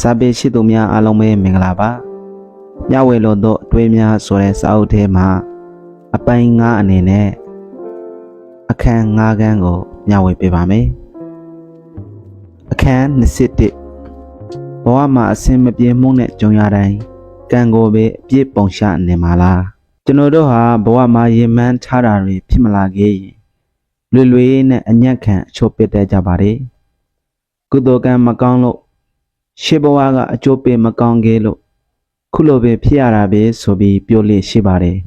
စာပေရှိသူများအားလုံးပဲမင်္ဂလာပါညဝေလို့တော့အတွေးများဆိုတဲ့စာအုပ်ထဲမှာအပိုင်း9အနေနဲ့အခန်း9ခန်းကိုညဝေပေးပါမယ်အခန်း21ဘဝမှာအစင်မပြေမှုနဲ့ကြုံရတိုင်းကံကိုပဲအပြည့်ပုံရှာနေမှာလားကျွန်တော်တို့ဟာဘဝမှာရင်မှန်းထားတာတွေဖြစ်မလာခဲ့ရင်လွယ်လွယ်နဲ့အညံ့ခံအချို့ပစ်တတ်ကြပါတယ်ကုသိုလ်ကံမကောင်းလို့ ရှေးဘဝကအကျိုးပေးမကောင်းခဲ့လို့ခုလိုပဲဖြစ်ရတာပဲဆိုပြီးပြောလို့ရှိပါတယ်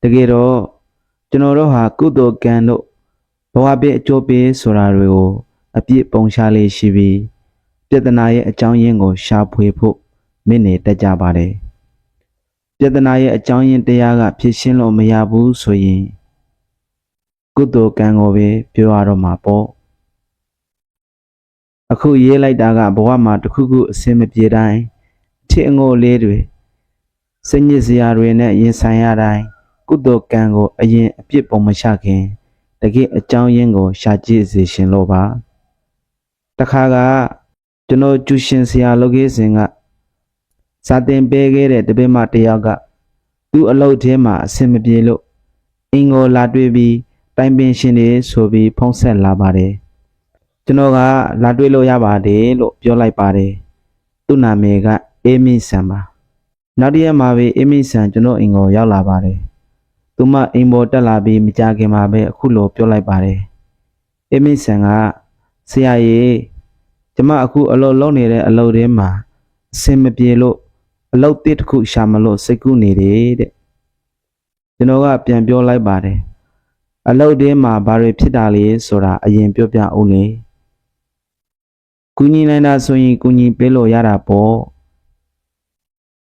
တကယ်တော့ကျွန်တော်တို့ဟာကုသိုလ်ကံတို့ဘဝပေးအကျိုးပေးဆိုတာတွေကိုအပြည့်ပုံရှားလေးရှိပြီးပြဿနာရဲ့အကြောင်းရင်းကိုရှာဖွေဖို့မိနေတတ်ကြပါတယ်ပြဿနာရဲ့အကြောင်းရင်းတရားကဖြစ်ရှင်းလို့မရဘူးဆိုရင်ကုသိုလ်ကံကိုပဲပြောရတော့မှာပေါ့ အခုရေးလိုက်တာကဘဝမှာတစ်ခုခုအစင်မပြေတိုင်းအထစ်အငို့လေးတွေစိတ်ညစ်စရာတွေနဲ့ရင်ဆိုင်ရတိုင်းကုသိုလ်ကံကိုအရင်အပြစ်ပုံမချခင်တကယ်အကြောင်းရင်းကို ရှာကြည့်စေရှင်လို့ပါတခါကကျွန်တော်ကျူရှင်ဆရာလုပ်ခဲ့စဉ်ကစာတင်ပေးခဲ့တဲ့တပည့်မတစ်ယောက်ကသူ့အလုပ်ထဲမှာအဆင်မပြေလို့အင်္ဂိုလာတွေ့ပြီးတိုင်ပင်ရှင်တွေဆိုပြီးဖုံးဆက်လာပါတယ် ကျွန်တော်ကလာတွေ့လို့ရပါတယ်လို့ပြောလိုက်ပါတယ်သူ့နာမည်ကအေမီဆန်ပါနောက်တစ်ရက်မှာပဲအေမီဆန်ကျွန်တော်အိမ်ကိုရောက်လာပါတယ်သူမအိမ်ပေါ်တက်လာပြီးမကြခင်မှာပဲအခုလိုပြောလိုက်ပါတယ်အေမီဆန်ကဆရာကြီးကျမအခုအလုပ်လုပ်နေတဲ့အလုပ်ထဲမှာအဆင်မပြေလို့အလုပ်တစ်တစ်ခုရှာမလို့စိတ်ကူးနေတယ်တဲ့ကျွန်တော်ကပြန်ပြောလိုက်ပါတယ်အလုပ်ထဲမှာဘာတွေဖြစ်တာလဲဆိုတာအရင်ပြောပြအောင်လေ ကူညီနိုင်တာဆိုရင်ကူညီပေးလို့ရတာပေါ့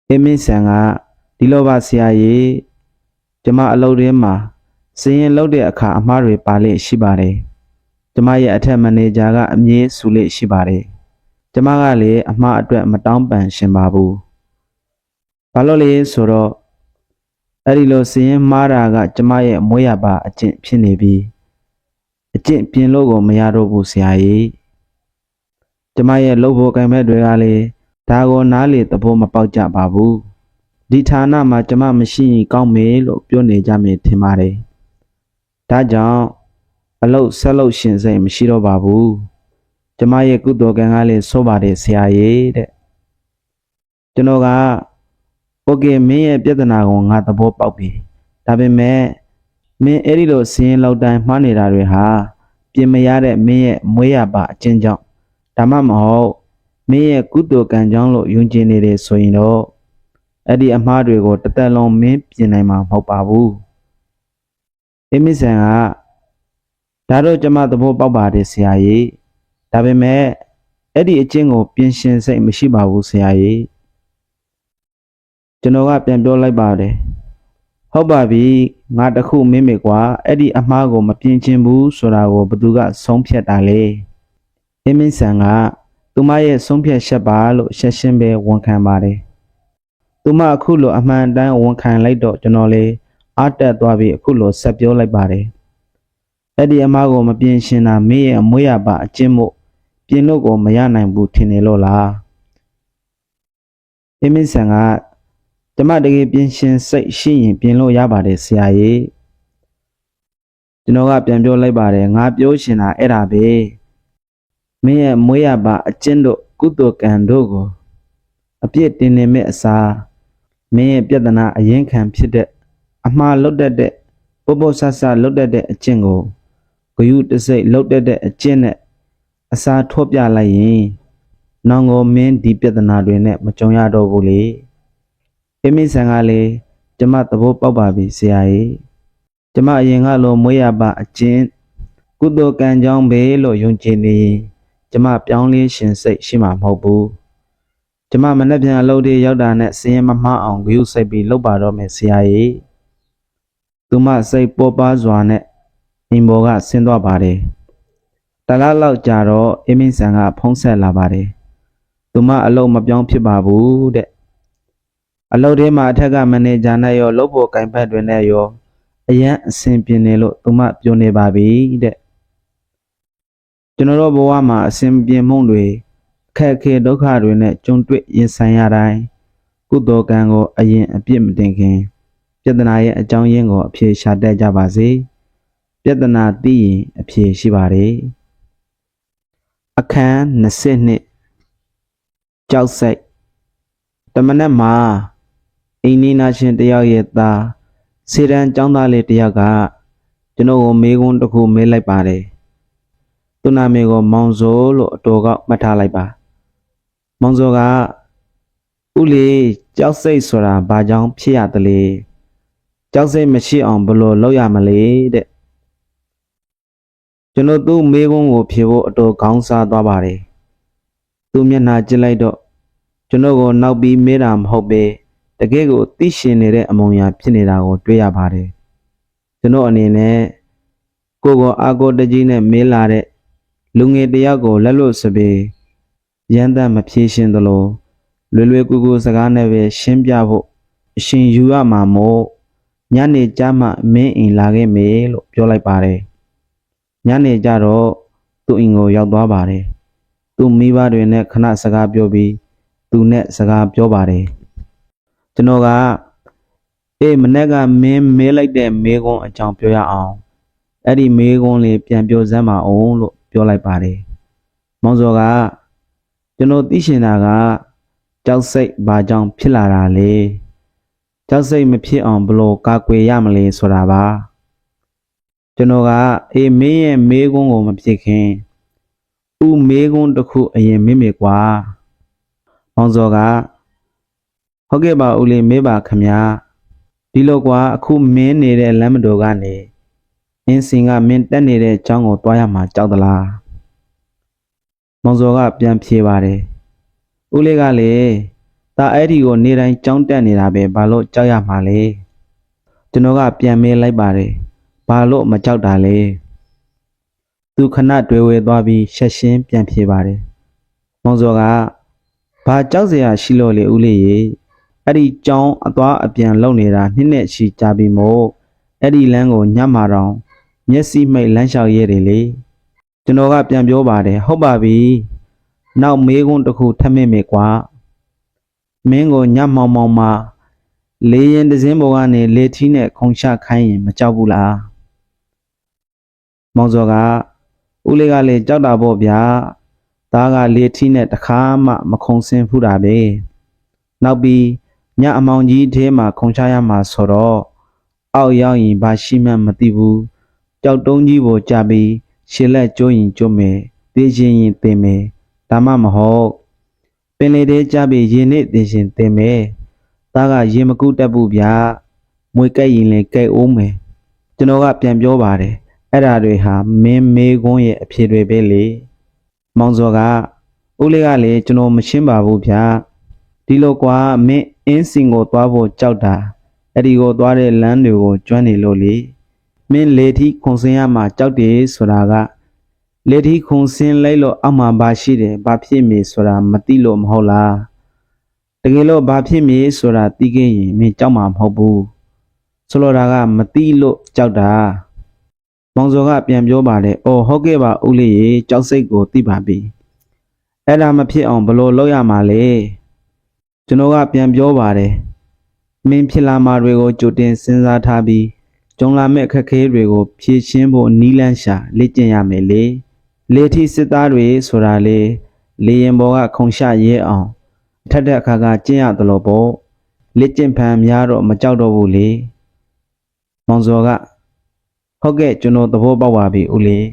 အေမင်းဆန်ကဒီလိုပါဆရာကြီးကျမအလုပ်ထဲမှာစည်ရင်လုပ်တဲ့အခါအမှားတွေပါလေရှိပါတယ်ကျမရဲ့အထက်မန်နေဂျာကအမြဲဆူလေရှိပါတယ်ကျမကလည်းအမှားအတွက်မတောင်းပန်ရှင်ပါဘူးဘာလို့လဲဆိုတော့အဲ့ဒီလိုစည်ရင်မှားတာက ကျမရဲ့မွေးရပါအကျင့်ဖြစ်နေပြီးအကျင့်ပြင်လို့ကိုမရတော့ဘူးဆရာကြီး ကျမရဲ့လုပ်ဖို့ကံမဲ့တွေကလည်းဒါကိုနားလေသဘောမပေါက်ကြပါဘူးဒီဌာနမှာကျမမရှိရင်ကောင်းမေလို့ပြောနေကြမယ်ထင်ပါတယ်ဒါကြောင့်အလုတ်ဆက်လို့ရှင်စိတ်မရှိတော့ပါဘူးကျမရဲ့ကုသိုလ်ကံကလည်းဆိုးပါတယ်ဆရာကြီးတဲ့ကျွန်တော်ကโอเคမင်းရဲ့ပြဿနာကိုငါသဘောပေါက်ပြီဒါပေမဲ့မင်းအဲ့ဒီလိုစည်ရင်လောက်တိုင်းမှားနေတာတွေဟာပြင်မရတဲ့မင်းရဲ့မွေးရပါအချင်းကြောင့် ဒါမှမဟုတ်မင်းရဲ့ကုသိုလ်ကံကြောင့်လို့ယုံကြည်နေတယ်ဆိုရင်တော့အဲ့ဒီအမှားတွေကိုတစ်သက်လုံးမင်းပြင်နိုင်မှာမဟုတ်ပါဘူးအမစ်ဆန်ကဒါတော့ကျမသဘောပေါက်ပါတယ်ဆရာကြီးဒါပေမဲ့အဲ့ဒီအကျင့်ကို ပြင်ရှင်စိတ်မရှိပါဘူးဆရာကြီးကျွန်တော်ကပြန်ပြောလိုက်ပါတယ်ဟုတ်ပါပြီငါတခုမင်းမေကွာအဲ့ဒီအမှားကိုမပြင်ချင်ဘူးဆိုတာကိုဘသူကဆုံးဖြတ်တာလဲ အင်းမင်းဆန်ကသူမရဲ့ဆုံးဖြတ်ချက်ပါလို့ရှက်ရှင်းပဲဝန်ခံပါတယ်။သူမအခုလိုအမှန်တမ်းဝန်ခံလိုက်တော့ကျွန်တော်လေးအားတက်သွားပြီးအခုလိုဆက်ပြောလိုက်ပါတယ်။အဲ့ဒီအမားကိုမပြင်ရှင်တာမင်းရဲ့အမွေးရပါအကျင့်မို့ပြင်လို့ကိုမရနိုင်ဘူးထင်နေလို့လား။အင်းမင်းဆန်ကကျမတကယ်ပြင်ရှင်စိတ်ရှိရင်ပြင်လို့ရပါတယ်ဆရာကြီး။ကျွန်တော်ကပြန်ပြောလိုက်ပါတယ်ငါပြောရှင်တာအဲ့ဒါပဲ။ မင်းရဲ့မွေးရပါအကျင့်တို့ကုသိုလ်ကံတို့ကိုအပြည့်တင်နေမဲ့အစားမင်းရဲ့ပြဿနာအရင်ခံဖြစ်တဲ့အမှားလွတ်တတ်တဲ့ပုပ္ပဆဆလွတ်တတ်တဲ့အကျင့်ကိုဂယုတစိတ်လွတ်တတ်တဲ့အကျင့်နဲ့အစားထိုးပြလိုက်ရင်နောင်ကိုမင်းဒီပြဿနာတွေနဲ့မကြုံရတော့ဘူးလေအမိဆန်ကလည်းကျမသဘောပေါက်ပါပြီဆရာကြီးကျမအရင်ကလိုမွေးရပါအကျင့်ကုသိုလ်ကံကြောင့်ပဲလို့ယုံကြည်နေရင် ကျမပြောင်းလဲရှင်စိတ်ရှိမှာမဟုတ်ဘူးကျမမနေ့ပြန်အလုပ်တွေရောက်တာနဲ့စည်ရင်မမှားအောင်ဂရုစိုက်ပြီးလုပ်ပါတော့မယ်ဆရာကြီးသူမစိတ်ပေါ်ပါစွာနဲ့အိမ်ပေါ်ကဆင်းသွားပါတယ်တလားလောက်ကြာတော့အင်းမင်းဆန်ကဖုံးဆက်လာပါတယ်သူမအလုပ်မပြောင်းဖြစ်ပါဘူးတဲ့အလုပ်ထဲမှာအထက်ကမန်နေဂျာနဲ့ရောလုပ်ဖို့ကင်ဖက်တွေနဲ့ရောအရန်အဆင်ပြေနေလို့သူမပြောနေပါပြီတဲ့ ကျွန်တော်တို့ဘဝမှာအစဉ်ပြေမှုတွေအခက်အခဲဒုက္ခတွေနဲ့ကြုံတွေ့ရင်ဆိုင်ရတိုင်းကုသိုလ်ကံကိုအရင်အပြစ်မတင်ခင်ပြဿနာရဲ့အကြောင်းရင်းကိုအဖြေရှာတတ်ကြပါစေပြဿနာသိရင်အဖြေရှိပါတယ်အခန်း22ကြောက်စိတ်တမနက်မှာအိမ်နီးနာရှင်တယောက်ရဲ့သားစေတန်းចောင်းသားလေးတယောက်ကကျွန်တော်ကိုမေးခွန်းတစ်ခုမေးလိုက်ပါတယ် သူနာမည်ကိုမောင်စိုးလို့အတော်ကမှတ်ထားလိုက်ပါမောင်စိုးကဥလီကြောက်စိတ်ဆိုတာဘာကြောင့်ဖြစ်ရသလဲကြောက်စိတ်မရှိအောင်ဘယ်လိုလုပ်ရမလဲတဲ့ကျွန်တော်သူ့မေးခွန်းကိုဖြေဖို့အတော်ခေါင်းစားသွားပါတယ်သူ့မျက်နှာကြည့်လိုက်တော့ကျွန်တော်ကိုနောက်ပြီးမေးတာမဟုတ်ပဲတကယ်ကိုသိရှင်နေတဲ့အမုံအရာဖြစ်နေတာကိုတွေ့ရပါတယ်ကျွန်တော်အနေနဲ့ကိုယ်ကိုအာကိုတကြီးနဲ့မေးလာတဲ့ လူငယ်တယောက်ကိုလက်လွတ်စပေရန်သက်မဖြေရှင်းသလိုလွယ်လွယ်ကူကူစကားနဲ့ပဲရှင်းပြဖို့အရှင်ယူရမှာမို့ညနေကျမှမင်းအိမ်လာခဲ့မေလို့ပြောလိုက်ပါတယ်ညနေကျတော့သူ့အိမ်ကိုရောက်သွားပါတယ်သူ့မိဘတွေနဲ့ခဏစကားပြောပြီးသူနဲ့စကားပြောပါတယ်ကျွန်တော်ကအေးမနေ့ကမင်းမေးလိုက်တဲ့မေးခွန်းအကြောင်းပြောရအောင်အဲ့ဒီမေးခွန်းလေးပြန်ပြောစမ်းပါအောင်လို့ ပြောလိုက်ပါတယ်မောင်စောကကျွန်တော်သိရှင်တာကကြောက်စိတ်ဘာကြောင့်ဖြစ်လာတာလဲကြောက်စိတ်မဖြစ်အောင်ဘယ်လိုကာကွယ်ရမလဲဆိုတာပါကျွန်တော်ကအေးမင်းရဲ့မေးခွန်းကိုမဖြစ်ခင်ဥမေးခွန်းတစ်ခုအရင်မေးမေကွာမောင်စောကဟုတ်ကဲ့ပါဦးလေးမေးပါခမညာဒီလိုကွာအခုမင်းနေတဲ့လမ်းမတော်ကနေ အင်းစင်ကမင်းတက်နေတဲ့အကြောင်းကိုတွားရမှာကြောက်သလားမောင်စောကပြန်ဖြေပါတယ်ဦးလေးကလေဒါအဲ့ဒီကိုနေတိုင်းကြောင်းတက်နေတာပဲဘာလို့ကြောက်ရမှာလဲကျွန်တော်ကပြန်မေးလိုက်ပါတယ်ဘာလို့မကြောက်တာလဲသူခဏတွေ့ဝဲသွားပြီးရှက်ရှင်းပြန်ဖြေပါတယ်မောင်စောကဘာကြောက်စရာရှိလို့လေဦးလေးရေအဲ့ဒီကြောင်းအသွားအပြန်လုံနေတာနှစ်နဲ့ချီကြာပြီမို့အဲ့ဒီလမ်းကိုညမှာတော့ မျက်စိမိတ်လမ်းလျှောက်ရဲတယ်လေကျွန်တော်ကပြန်ပြောပါတယ်ဟုတ်ပါပြီနောက်မေးခွန်းတစ်ခုထပ်မင်းမေကွာမင်းကိုညမောင်မောင်မှာလေရင်တစင်းပေါ်ကနေလေထီးနဲ့ခုံချခိုင်းရင်မကြောက်ဘူးလားမောင်စောကဦးလေးကလည်းကြောက်တာပေါ့ဗျာသားကလေထီးနဲ့တခါမှမခုံစင်းဖူးတာပဲနောက်ပြီးညအမောင်ကြီးထဲမှာခုံချရမှာဆိုတော့အောက်ရောက်ရင်ဘာရှိမှမသိဘူး ကြောက်တုံးကြီးပေါ်ကြပြီးရှစ်လက်ကျိုးရင်ကျိုးမယ်တေးချင်းရင်တင်မယ်ဒါမှမဟုတ်ပင်လေတဲကြပြီးရင်နဲ့တင်ရှင်တင်မယ်သားကရင်မကုတက်ဘူးဗျာမွေကြိုက်ရင်လည်းကြိုက်အောင်မယ်ကျွန်တော်ကပြန်ပြောပါတယ်အဲ့ဓာတွေဟာမင်းမေးခွန်းရဲ့အဖြစ်တွေပဲလေမောင်စောကဦးလေးကလည်းကျွန်တော်မရှင်းပါဘူးဗျာဒီလိုကွာမင်းအင်းစင်ကိုသွားဖို့ကြောက်တာအဲ့ဒီကိုသွားတဲ့လမ်းတွေကိုကျွမ်းနေလို့လေ မင်းလေထီခုံစင်းရမှာကြောက်တယ်ဆိုတာကလေထီခုံစင်းလိုက်လို့အောက်မှာဘာရှိတယ်ဘာဖြစ်မည်ဆိုတာမသိလို့မဟုတ်လားတကယ်လို့ဘာဖြစ်မည်ဆိုတာသိခဲ့ရင်မင်းကြောက်မှာမဟုတ်ဘူးဆိုလိုတာကမသိလို့ကြောက်တာမောင်စောကပြန်ပြောပါတယ်။အော်ဟုတ်ကဲ့ပါဦးလေးရေကြောက်စိတ်ကိုသိပါပြီ။အဲ့ဒါမဖြစ်အောင်ဘယ်လိုလုပ်ရမှာလဲ။ကျွန်တော်ကပြန်ပြောပါတယ်။မင်းဖြစ်လာမှာတွေကိုကြိုတင်စဉ်းစားထားပြီး ကြုံလာမဲ့အခက်အခဲတွေကိုဖြေရှင်းဖို့နီးလန်းရှာလေ့ကျင့်ရမယ်လေ။လေထီစစ်သားတွေဆိုတာလေလေရင်ဘော်ကခုံရှရဲအောင်အထက်တက်အခါကကျင့်ရတယ်လို့ပေါ့။လေ့ကျင့်ဖန်များတော့မကြောက်တော့ဘူးလေ။မောင်စောကဟုတ်ကဲ့ကျွန်တော်သဘောပေါက်ပါပြီဦးလေး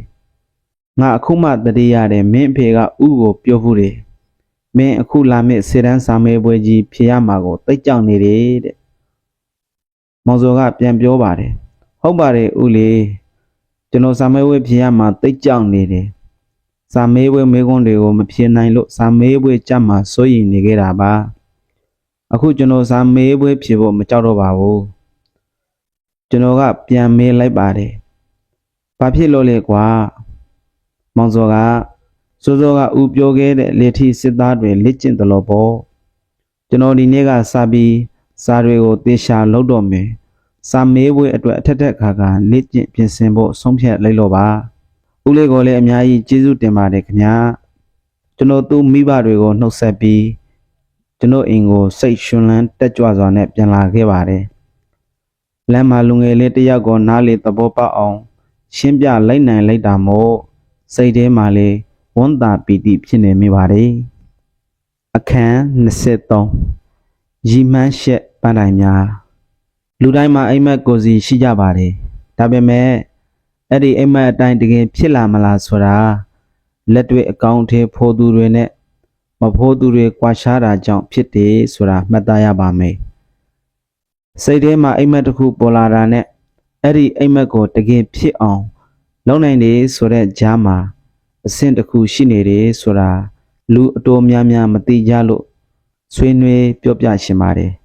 ငါအခုမှတတိရတယ်မင်းအဖေကဥကိုပြောဘူးတယ်မင်းအခုလာမယ့်စေတန်းစာမေးပွဲကြီးဖြေရမှာကိုတိတ်ကြောက်နေတယ်တဲ့မောင်စောကပြန်ပြောပါတယ် ဟုတ်ပါတယ်ဦးလေးကျွန်တော်စာမေးပွဲဖြေရမှာတိတ်ကြောက်နေတယ်စာမေးပွဲမေးခွန်းတွေကိုမဖြေနိုင်လို့စာမေးပွဲကြမှာစိုးရိမ်နေခဲ့တာပါအခုကျွန်တော်စာမေးပွဲဖြေဖို့မကြောက်တော့ပါဘူးကျွန်တော်ကပြန်မေးလိုက်ပါတယ်ဘာဖြစ်လို့လဲကွာမောင်စောကစိုးစောကဥပြောခဲ့တဲ့လေထီစစ်သားတွေလက်ကျင့်တယ်လို့ပေါ့ကျွန်တော်ဒီနေ့ကစာပြီးစာတွေကိုသေချာလုပ်တော့မယ် စာမေးပွဲအတွက်အထက်ထက်ခါခါလက်ကျင့်ပြင်ဆင်ဖို့ဆုံးဖြတ်လိုက်လို့ပါဦးလေးကိုလည်းအများကြီးကျေးဇူးတင်ပါတယ်ခင်ဗျာကျွန်တော်သူ့မိဘတွေကိုနှုတ်ဆက်ပြီးကျွန်တော်အိမ်ကိုစိတ်ရှင်လန်းတက်ကြွစွာနဲ့ပြန်လာခဲ့ပါတယ်လမ်းမှာလူငယ်လေးတစ်ယောက်ကိုနားလေသဘောပေါက်အောင် ရှင်းပြလိုက်နိုင်လိုက်တာမို့စိတ်ထဲမှာလေဝမ်းသာပီတိဖြစ်နေမိပါတယ်အခန်း23ရီမန်းရှက်ပန်းတိုင်များ လူတိုင်းမှာအိမ်မက်ကိုယ်စီရှိကြပါတယ်ဒါပေမဲ့အဲ့ဒီအိမ်မက်အတိုင်းတကယ်ဖြစ်လာမလားဆိုတာလက်တွေ့အကောင့်ထဲဖိုးသူတွေနဲ့မဖိုးသူတွေကွာရှားတာကြောင့်ဖြစ်တယ်ဆိုတာမှတ်သားရပါမယ်စိတ်ထဲမှာအိမ်မက်တစ်ခုပေါ်လာတာနဲ့အဲ့ဒီအိမ်မက်ကိုတကယ်ဖြစ်အောင်လုပ်နိုင်တယ်ဆိုတဲ့ကြားမှာအဆင့်တစ်ခုရှိနေတယ်ဆိုတာလူအတော်များများမသိကြလို့ဆွေးနွေးပြောပြရှင်ပါတယ်။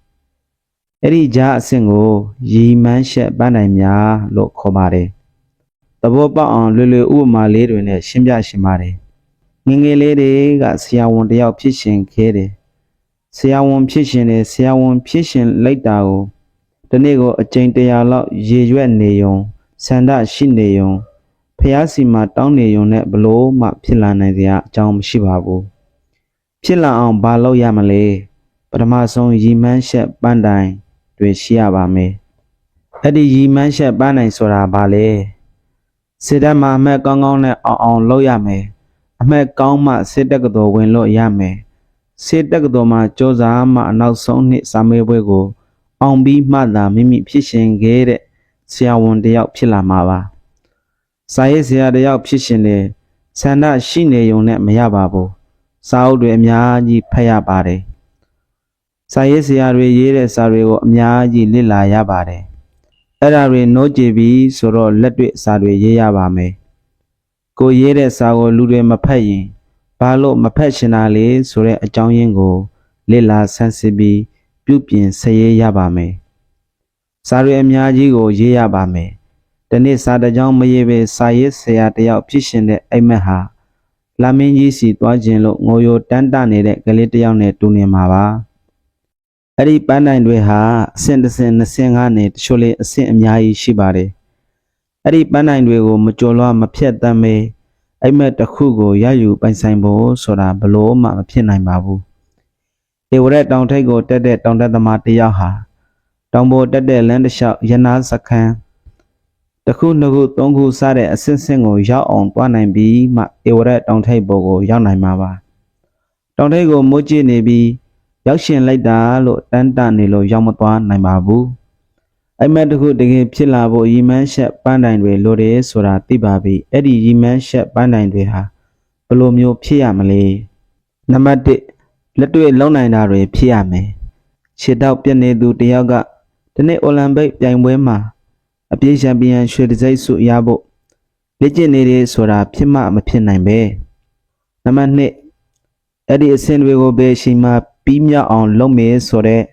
အဲ့ဒီကြားအဆင့်ကိုရီမန်းရှက်ပန်းနိုင်များလို့ခေါ်ပါတယ်။သဘောပေါက်အောင်လွယ်လွယ်ဥပမာလေးတွေနဲ့ရှင်းပြရှင်ပါတယ်။ငယ်ငယ်လေးတွေကဆရာဝန်တစ်ယောက်ဖြစ်ရှင်ခဲ့တယ်။ဆရာဝန်ဖြစ်ရှင်တယ်ဆရာဝန်ဖြစ်ရှင်လိုက်တာကိုဒီနေ့ကိုအကြိမ်တရာလောက်ရေရွက်နေုံဆန္ဒရှိနေုံဖះစီမှာတောင်းနေုံနဲ့ဘလို့မှဖြစ်လာနိုင်စရာအကြောင်းမရှိပါဘူးဖြစ်လာအောင်ဘာလုပ်ရမလဲပထမဆုံးရီမန်းရှက်ပန်းတိုင် တွေရှိရပါမယ်အဲ့ဒီရီမန်းရှက်ပန်းတိုင်ဆိုတာဘာလဲစစ်တပ်မှာအမက်ကောင်းကောင်းနဲ့အောင်အောင်လုပ်ရမယ်အမက်ကောင်းမှစစ်တပ်ကတော်ဝင်လို့ရမယ်စစ်တပ်ကတော်မှာစ조사မှအနောက်ဆုံးနှစ်စာမေးပွဲကို အောင်ပြီးမှသာမိမိဖြစ်ရှင်ခဲ့တဲ့ဆရာဝန်တစ်ယောက်ဖြစ်လာမှာပါ။စာရေးဆရာတစ်ယောက်ဖြစ်ရှင်တဲ့ဆန္ဒရှိနေုံနဲ့မရပါဘူး။စာအုပ်တွေအများကြီးဖတ်ရပါတယ်။ စာရေးဆရာတွေရေးတဲ့စာတွေကိုအများကြီးလေ့လာရပါတယ်။အဲ့ဒါတွေနှိုးကြည့်ပြီးဆိုတော့လက်တွေ့စာတွေရေးရပါမယ်။ကိုရေးတဲ့စာကိုလူတွေမဖတ်ရင်ဘာလို့မဖတ်ရှင်တာလဲဆိုတဲ့အကြောင်းရင်းကိုလေ့လာဆန်းစစ်ပြီးပြုပြင်ဆရေးရပါမယ်။စာတွေအများကြီးကိုရေးရပါမယ်။ဒီနေ့စာတစ်ကြောင်းမရေးပဲစာရေးဆရာတယောက်ဖြစ်ရှင်တဲ့အိမ်မက်ဟာလာမင်းကြီးစီသွားခြင်းလို့ငိုယိုတန်းတနေတဲ့ကလေးတစ်ယောက်နဲ့တူနေမှာပါ။ အဲ့ဒီပန်းတိုင်တွေဟာအဆင့်တစ်ဆင့်နှစ်ဆင့်ကနေတချို့လေးအဆင့်အများကြီးရှိပါတယ်။အဲ့ဒီပန်းတိုင်တွေကိုမကြော်လွှားမဖြတ်တမ်းပဲအိမ်မက်တစ်ခုကိုရယူပိုင်ဆိုင်ဖို့ဆိုတာဘလို့မှမဖြစ်နိုင်ပါဘူး။ဧဝရက်တောင်ထိပ်ကိုတက်တဲ့တောင်တက်သမားတစ်ယောက်ဟာတောင်ပေါ်တက်တဲ့လမ်းတစ်လျှောက်ရနာစခန်းတစ်ခုနှစ်ခုသုံးခုစတဲ့အဆင့်ဆင့်ကိုရောက်အောင်တွားနိုင်ပြီးမှဧဝရက်တောင်ထိပ်ပေါ်ကိုရောက်နိုင်မှာပါ။တောင်ထိပ်ကိုမိုးကြည့်နေပြီး ရောက်ရှင်လိုက်တာလို့တန်းတနေလို့ရောက်မသွားနိုင်ပါဘူး။အဲ့မဲ့တခုတကယ်ဖြစ်လာဖို့ရီမန်းရှက်ပန်းတိုင်တွေလိုတယ်ဆိုတာသိပါပြီ။အဲ့ဒီရီမန်းရှက်ပန်းတိုင်တွေဟာဘယ်လိုမျိုးဖြစ်ရမလဲ။နံပါတ်1လက်တွေ့လုံနိုင်တာတွေဖြစ်ရမယ်။ခြေတောက်ပြက်နေသူတယောက်ကဒီနေ့အိုလံပစ်ပြိုင်ပွဲမှာအပြေးချန်ပီယံရွှေတံဆိပ်ဆုရဖို့လက်ကျင့်နေတယ်ဆိုတာဖြစ်မှမဖြစ်နိုင်ပဲ။နံပါတ်2အဲ့ဒီအဆင့်တွေကိုပဲအချိန်မှ ပြီးမြောက်အောင်လုပ်မယ်ဆိုတဲ့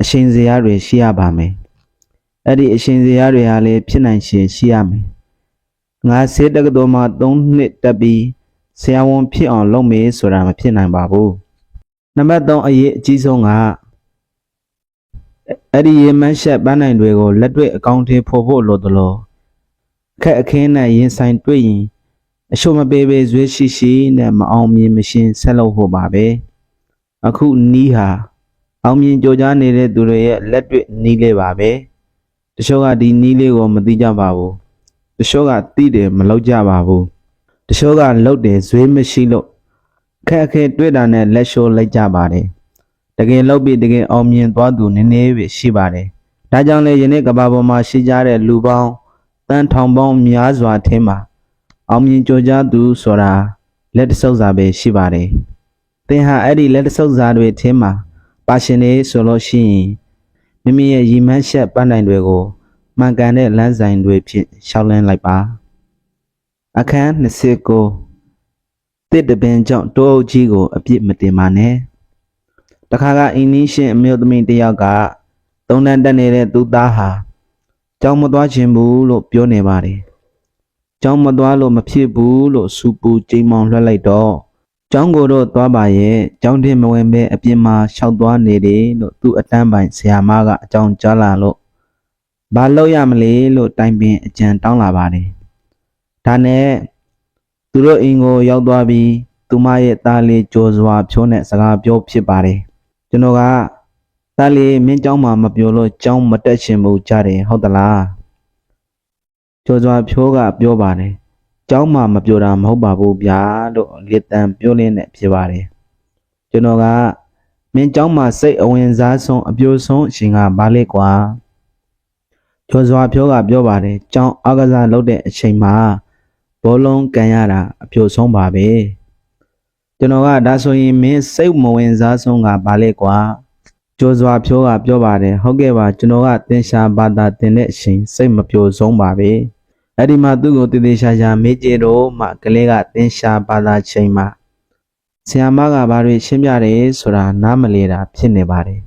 အချိန်စရာတွေရှိရပါမယ်။အဲ့ဒီအချိန်စရာတွေဟာလည်းဖြစ်နိုင်ရှင်ရှိရမယ်။ငါဆေးတက္ကသိုလ်မှာ3နှစ်တက်ပြီးဆရာဝန်ဖြစ်အောင်လုပ်မယ်ဆိုတာမဖြစ်နိုင်ပါဘူး။နံပါတ်3အရေးအကြီးဆုံးကအဲ့ဒီရေမန်းရှက်ပန်းနိုင်တွေကိုလက်တွေ့အကောင့်ထဲပေါ်ဖို့လိုသလိုအခက်အခဲနဲ့ရင်ဆိုင်တွေ့ရင်အရှုံးမပေးပဲဇွဲရှိရှိနဲ့မအောင်မြင်မရှင်ဆက်လုပ်ဖို့ပါပဲ အခုနီးဟာအောင်မြင်ကြိုးကြားနေတဲ့သူတွေရဲ့လက်တွေ့နီးလေးပါပဲတချို့ကဒီနီးလေးကိုမသိကြပါဘူးတချို့ကသိတယ်မလုပ်ကြပါဘူးတချို့ကလုပ်တယ်ဇွဲမရှိလို့ခက်အခဲတွေ့တာနဲ့လက်ရှိုးလိုက်ကြပါတယ်တကယ်လုပ်ပြီးတကယ်အောင်မြင်သွားသူနည်းနည်းပဲရှိပါတယ်။ဒါကြောင့်လေယနေ့ကမ္ဘာပေါ်မှာရှိကြတဲ့လူပေါင်းတန်းထောင်ပေါင်းများစွာထင်းမှာအောင်မြင်ကြကြသူဆိုတာလက်တဆုပ်စာပဲရှိပါတယ်။ သင်ဟာအဲ့ဒီလက်တဆုပ်စာတွေထင်းမှာပါရှင်နေဆိုလို့ရှိရင်မိမိရဲ့ရည်မှန်းချက်ပန်းတိုင်တွေကိုမှန်ကန်တဲ့လမ်းဆိုင်တွေဖြင့်ရှောက်လန်းလိုက်ပါ။အခန်း29တစ်တပင်ကြောင့်တိုးအုပ်ကြီးကို အပြစ်မတင်ပါနဲ့။တခါကအင်းနီးရှင်အမျိုးသမီးတစ်ယောက်ကသုံးတန်းတက်နေတဲ့သူသားဟာကြောင်းမသွားခြင်းဘူးလို့ပြောနေပါတယ်။ကြောင်းမသွားလို့မဖြစ်ဘူးလို့စူပူကြိမ်မောင်လွှတ်လိုက်တော့ ကျောင်းကိုတော့သွားပါရဲ့ကျောင်းတင်မဝင်ပဲအပြင်မှာရှောက်သွားနေတယ်လို့သူ့အတန်းပိုင်ဆရာမကအကြောင်းကြားလာလို့ဘာလုပ်ရမလဲလို့တိုင်ပင်အကြံတောင်းလာပါတယ်ဒါနဲ့သူတို့အိမ်ကိုရောက်သွားပြီးသူမရဲ့သားလေးကြော်စွာဖြိုးနဲ့စကားပြောဖြစ်ပါတယ်ကျွန်တော်ကသားလေးမင်းကျောင်းမှာမပြောလို့ကျောင်းမတက်ရှင်ဘူးကြားတယ်ဟုတ်သလားကြော်စွာဖြိုးကပြောပါတယ် ကျောင်းမှာမပြောတာမဟုတ်ပါဘူးဗျာလို့လေတံပြောလင်းနဲ့ဖြေပါတယ်ကျွန်တော်ကမင်းကျောင်းမှာစိတ်အဝင်စားဆုံးအပြိုဆုံးအရှင်ကဘာလဲကွာကျော်စွာဖြောကပြောပါတယ်ကျောင်းအားကစားလုပ်တဲ့အချိန်မှာဘောလုံးကန်ရတာအပြိုဆုံးပါပဲကျွန်တော်ကဒါဆိုရင်မင်းစိတ်မဝင်စားဆုံးကဘာလဲကွာကျော်စွာဖြောကပြောပါတယ်ဟုတ်ကဲ့ပါကျွန်တော်ကသင်္ချာဘာသာသင်တဲ့အချိန်စိတ်မပြိုဆုံးပါပဲ အဲ့ဒီမှာသူ့ကိုတည်တည်ရှာရှာမေးကြည့်တော့မှကလေးကတင်ရှာဘာသာချိန်မှာဆရာမကဘာတွေရှင်းပြတယ်ဆိုတာနားမလဲတာဖြစ်နေပါတယ်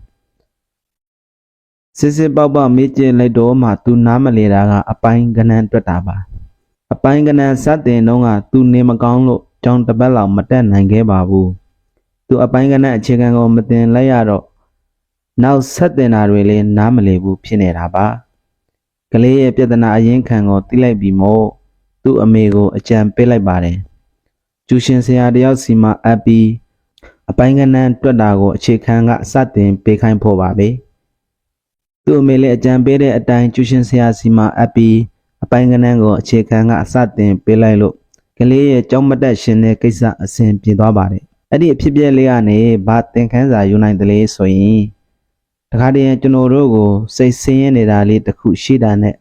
စစ်စစ်ပေါက်ပေါက်မေးကြည့်လိုက်တော့မှသူနားမလဲတာကအပိုင်းကနန်းတွက်တာပါအပိုင်းကနန်စတင်တော့ကသူနေမကောင်းလို့ကြောင်တစ်ပတ်လောက်မတက်နိုင်ခဲ့ပါဘူးသူအပိုင်းကနန်အခြေခံကိုမတင်လိုက်ရတော့နောက်ဆက်တင်တာတွေလည်းနားမလည်ဘူးဖြစ်နေတာပါ ကလေးရဲ့ပြဿနာအရင်ခံကိုသိလိုက်ပြီးမို့သူ့အမေကိုအကြံပေးလိုက်ပါတယ်ကျူရှင်ဆရာတယောက်စီမအပ်ပြီးအပိုင်းကနန်တွက်တာကိုအခြေခံကစတင်ပေးခိုင်းဖို့ပါပဲသူ့အမေလည်းအကြံပေးတဲ့အတိုင်းကျူရှင်ဆရာစီမအပ်ပြီးအပိုင်းကနန်းကိုအခြေခံကအစတင်ပေးလိုက်လို့ကလေးရဲ့ကြောင်းမတက်ရှင်တဲ့ကိစ္စအဆင်ပြေသွားပါတယ်အဲ့ဒီအဖြစ်အပျက်လေးကနေဘာသင်ခန်းစာယူနိုင်တယ်လေဆိုရင် တခါတည်းကျွန်တော်တို့ကိုစိတ်ဆင်းရဲနေတာလေးတစ်ခုရှိတာနဲ့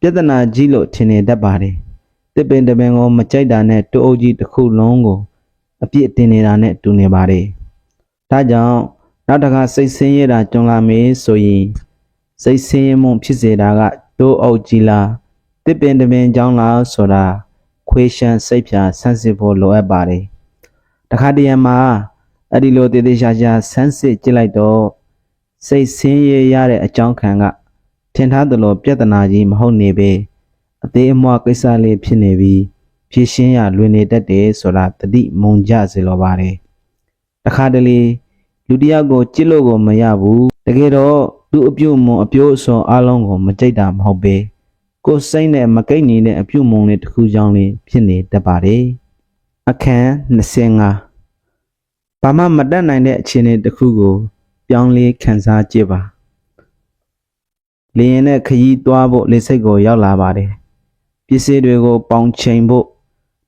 ပြဿနာကြီးလို့ထင်နေတတ်ပါတယ်တစ်ပင်တစ်ပင်ကိုမကြိုက်တာနဲ့တူအုပ်ကြီးတစ်ခုလုံးကိုအပြစ်တင်နေတာနဲ့တူနေပါတယ်ဒါကြောင့်နောက်တစ်ခါစိတ်ဆင်းရဲတာကြုံလာမေးဆိုရင်စိတ်ဆင်းရဲမှုဖြစ်စေတာကတူအုပ်ကြီးလားတစ်ပင်တပင်ကြောင်းလားဆိုတာခွေးရှမ်းစိတ်ဖြာဆန်းစစ်ဖို့လိုအပ်ပါတယ်တခါတရံမှာအဲ့ဒီလိုတည်တည်ရှာရှာဆန်းစစ်ကြည့်လိုက်တော့ စိတ်ဆင်းရဲရတဲ့အကြောင်းခံကထင်ထားသလိုပြဿနာကြီးမဟုတ်နေပဲအသေးအမွှားကိစ္စလေးဖြစ်နေပြီးဖြည့်ရှင်းရလွင်နေတတ်တယ်ဆိုတာတတိမုံကြစေလိုပါတယ်တခါတလေလူတစ်ယောက်ကိုကြည့်လို့ကိုမရဘူးတကယ်တော့သူ့အပြုတ်မွန်အပြိုးအစောအလုံးကိုမကြိုက်တာမဟုတ်ပဲကိုယ်စိတ်နဲ့မကိတ်ညီတဲ့အပြုတ်မုံလေးတစ်ခုကြောင့်လေးဖြစ်နေတတ်ပါတယ်။အခန်း25ဘာမှမတတ်နိုင်တဲ့အခြေအနေတစ်ခုကို ပြောင်းလဲခံစားကြည့်ပါ။လေရင်နဲ့ခရီးသွားဖို့လေစိတ်ကိုရောက်လာပါတယ်။ပစ္စည်းတွေကိုပေါင်ချိန်ဖို့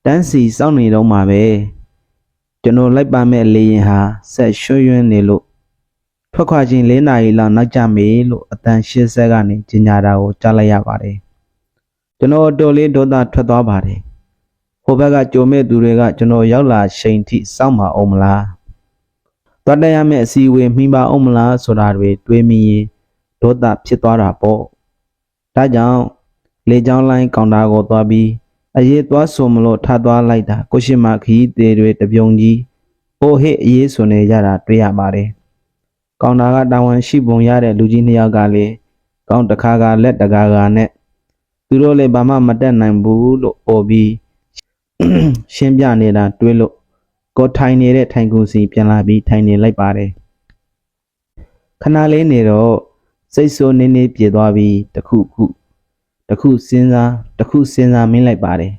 တန်းစီစောင့်နေတော့မှာပဲ။ကျွန်တော်လိုက်ပါမဲ့လေရင်ဟာဆက်ရွှွရွှင်းနေလို့ထွက်ခွာခြင်း၄နာရီလောက်နောက်ကျမေလို့အတန်ရှင်းဆက်ကနေကြီးညာတာကိုကြားလိုက်ရပါတယ်။ကျွန်တော်တော်လေးဒေါသထွက်သွားပါတယ်။ဟိုဘက်ကကြုံမဲ့သူတွေကကျွန်တော်ရောက်လာချိန်ထိစောင့်မအောင်မလား။ သွားတက်ရမယ့်အစည်းအဝေးမှီပါအောင်မလားဆိုတာတွေတွေးမိရင်ဒေါသဖြစ်သွားတာပေါ့။ဒါကြောင့်လေကြောင်းလိုင်းကောင်တာကိုသွားပြီးအရေးသွားဆိုမလို့ထသွားလိုက်တာကိုရှိမခီးသေးတွေတပြုံကြီးဟိုဟစ်အေးဆိုနေကြတာတွေ့ရပါတယ်။ကောင်တာကတာဝန်ရှိပုံရတဲ့လူကြီးနှစ်ယောက်ကလည်းကောင်းတခါကလက်တကာကနဲ့သူတို့လည်းဘာမှမတက်နိုင်ဘူးလို့ဟောပြီးရှင်းပြနေတာတွေးလို့ ကိုထိုင်နေတဲ့ထိုင်ကူစီပြန်လာပြီးထိုင်နေလိုက်ပါတယ်ခဏလေးနေတော့စိတ်ဆိုးနေနေပြေသွားပြီးတခုခုတခုစဉ်းစားတခုစဉ်းစားမင်းလိုက်ပါတယ်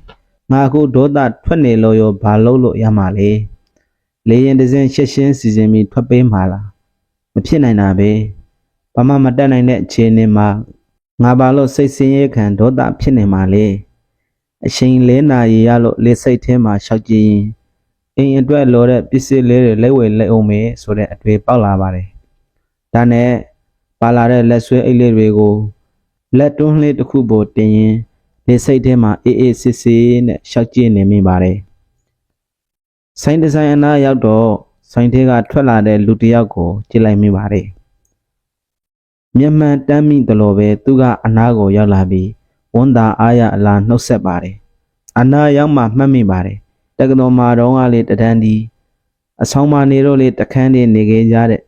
ငါအခုဒေါသထွက်နေလို့ရောဘာလုပ်လို့ရမှာလဲလေရင်တစ်စင်းရှက်ရှင်းစီစဉ်ပြီးထွက်ပေးမှာလားမဖြစ်နိုင်တာပဲဘာမှမတက်နိုင်တဲ့အခြေအနေမှာငါဘာလို့စိတ်ဆင်းရဲခံဒေါသဖြစ်နေမှာလဲအချိန်လဲနာရီရလို့လေစိတ်ထဲမှာရှောက်ကြည့်ရင် အိမ်အတွက်လိုတဲ့ပစ္စည်းလေးတွေလက်ဝယ်လက်အောင်မယ်ဆိုတဲ့အတွေ့ပေါက်လာပါတယ်ဒါနဲ့ပါလာတဲ့လက်ဆွဲအိတ်လေးတွေကိုလက်တွန်းလေးတစ်ခုပေါ်တင်ရင်လေစိတ်ထဲမှာအေးအေးစစ်စစ်နဲ့ရှောက်ကြည့်နေမိပါတယ်ဆိုင်ဒီဇိုင်အနာရောက်တော့ဆိုင်ထဲကထွက်လာတဲ့လူတစ်ယောက်ကိုကြည့်လိုက်မိပါတယ်မျက်မှန်တမ်းမိတယ်လို့ပဲသူကအနာကိုရောက်လာပြီးဝန်တာအားရအလားနှုတ်ဆက်ပါတယ်အနာရောက်မှမှတ်မိပါတယ်တ က္ကသိုလ်မှာတော့ကလေတဒန်းဒီအဆောင်မှာနေတော့လေတခန်းလေးနေခဲ့ကြတဲ့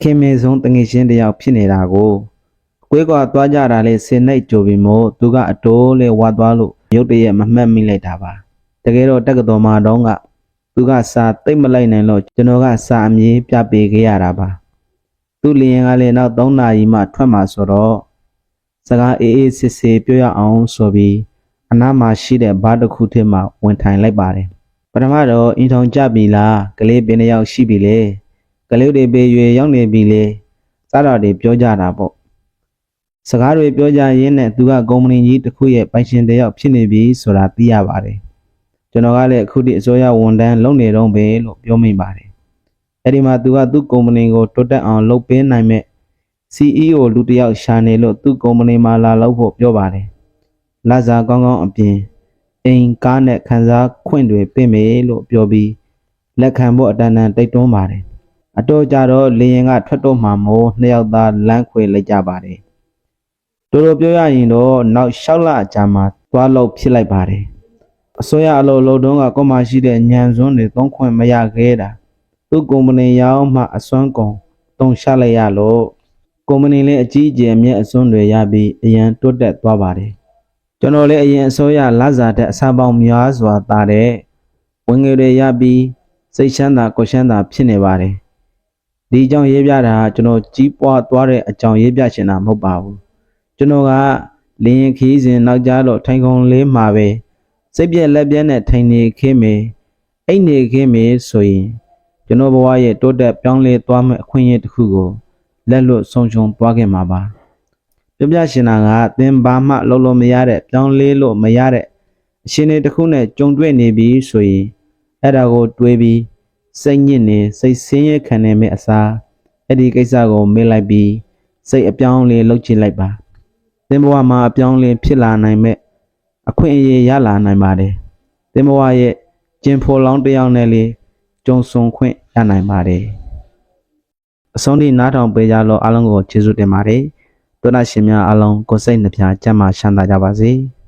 ခင်မေဆုံးတငယ်ချင်းတယောက်ဖြစ်နေတာကိုကွေးကွာသွားကြတာလေစင်နှိတ်ကြိုပြီးမို့သူကအတိုးလေးဝါသွားလို့ရုတ်တရက်မမှတ်မိလိုက်တာပါတကယ်တော့တက္ကသိုလ်မှာတော့ကသူကစာသိမ့်မလိုက်နိုင်လို့ကျွန်တော်ကစာအမြင်ပြပေးခဲ့ရတာပါသူလျင်ကလည်းနောက်3နာရီမှထွက်มาဆိုတော့စကားအေးအေးစစ်စစ်ပြောရအောင်ဆိုပြီးအနားမှာရှိတဲ့ဘားတစ်ခုထဲမှာဝင်ထိုင်လိုက်ပါတယ် ပထမတော့အင်ထောင်ကြပြီလားကလေးပင်တစ်ယောက်ရှိပြီလေကလေးတွေပေရွယ်ရောက်နေပြီလေစတာတွေပြောကြတာပေါ့စကားတွေပြောကြရင်းနဲ့သူကကုမ္ပဏီကြီးတစ်ခုရဲ့ပိုင်ရှင်တစ်ယောက်ဖြစ်နေပြီဆိုတာသိရပါတယ်ကျွန်တော်ကလည်းအခုထိအစိုးရဝန်ထမ်းလုပ်နေတော့ပဲလို့ပြောမိပါတယ်အဲ့ဒီမှာသူကသူ့ကုမ္ပဏီကိုတိုးတက်အောင်လုပ်ပေးနိုင်မဲ့ CEO လူတစ်ယောက်ရှာနေလို့သူ့ကုမ္ပဏီမှာလာလုပ်ဖို့ပြောပါတယ်လစာကောင်းကောင်းအပြင် အိမ်ကားနဲ့ခန်းစားခွင့်တွေပြင်မေလို့ပြောပြီးလက်ခံဖို့အတန်တန်တိတ်တွန်းပါတယ်အတော့ကြတော့လေရင်ကထွက်တော့မှမို့နှစ်ယောက်သားလမ်းခွေလိုက်ကြပါတယ်တို့တို့ပြောရရင်တော့နောက်၆လအကြာမှာသွားလို့ဖြစ်လိုက်ပါတယ်အစိုးရအလုပ်လုပ်တုန်းကကောမှရှိတဲ့ညံစွန်းတွေသုံးခွင့်မရခဲ့တာသူ့ကုမ္ပဏီရောက်မှအစွမ်းကုန်တုံရှလိုက်ရလို့ကုမ္ပဏီလည်းအကြီးအကျယ်အမြတ်အစွန်းတွေရပြီးအရန်တွတ်တက်သွားပါတယ် ကျွန်တော်လည်းအရင်အစိုးရလစာတဲ့အစားပေါင်းများစွာတာတဲ့ဝင်ငွေတွေရပြီးစိတ်ချမ်းသာကိုယ်ချမ်းသာဖြစ်နေပါတယ်ဒီအကြောင်းရေးပြတာကကျွန်တော်ကြီးပွားသွားတဲ့အကြောင်းရေးပြချင်တာမဟုတ်ပါဘူးကျွန်တော်ကလင်းရင်ခီးစဉ်နောက်ကြတော့ထိုင်ခုံလေးမှာပဲစိတ်ပြက်လက်ပြက်နဲ့ထိုင်နေခင်းမေအိတ်နေခင်းမေဆိုရင်ကျွန်တော်ဘဝရဲ့တိုးတက်ပြောင်းလဲသွားမယ့်အခွင့်အရေးတစ်ခုကိုလက်လွတ်ဆုံးရှုံးသွားခဲ့မှာပါ ပြပြရှင်နာကသင်ဘာမှလုံးလုံးမရတဲ့ပြောင်းလဲလို့မရတဲ့အရှင်တွေတစ်ခုနဲ့ကြုံတွေ့နေပြီဆိုရင်အဲ့ဒါကိုတွေးပြီးစိတ်ညစ်နေစိတ်ဆင်းရဲခံနေမယ့်အစားအဲ့ဒီကိစ္စကိုမေ့လိုက်ပြီးစိတ်အပြောင်းအလဲလုပ်ချလိုက်ပါသင်ဘဝမှာအပြောင်းအလဲဖြစ်လာနိုင်မဲ့အခွင့်အရေးရလာနိုင်ပါတယ်သင်ဘဝရဲ့ကျင်ဖိုလောင်းတစ်ယောက်နဲ့လေကြုံဆုံခွင့်ရနိုင်ပါတယ်အဆုံးထိနားထောင်ပေးကြလို့အားလုံးကိုကျေးဇူးတင်ပါတယ် သောတာရှင်များအလုံးကိုယ်စိတ်နှပြချမ်းသာချမ်းသာကြပါစေ။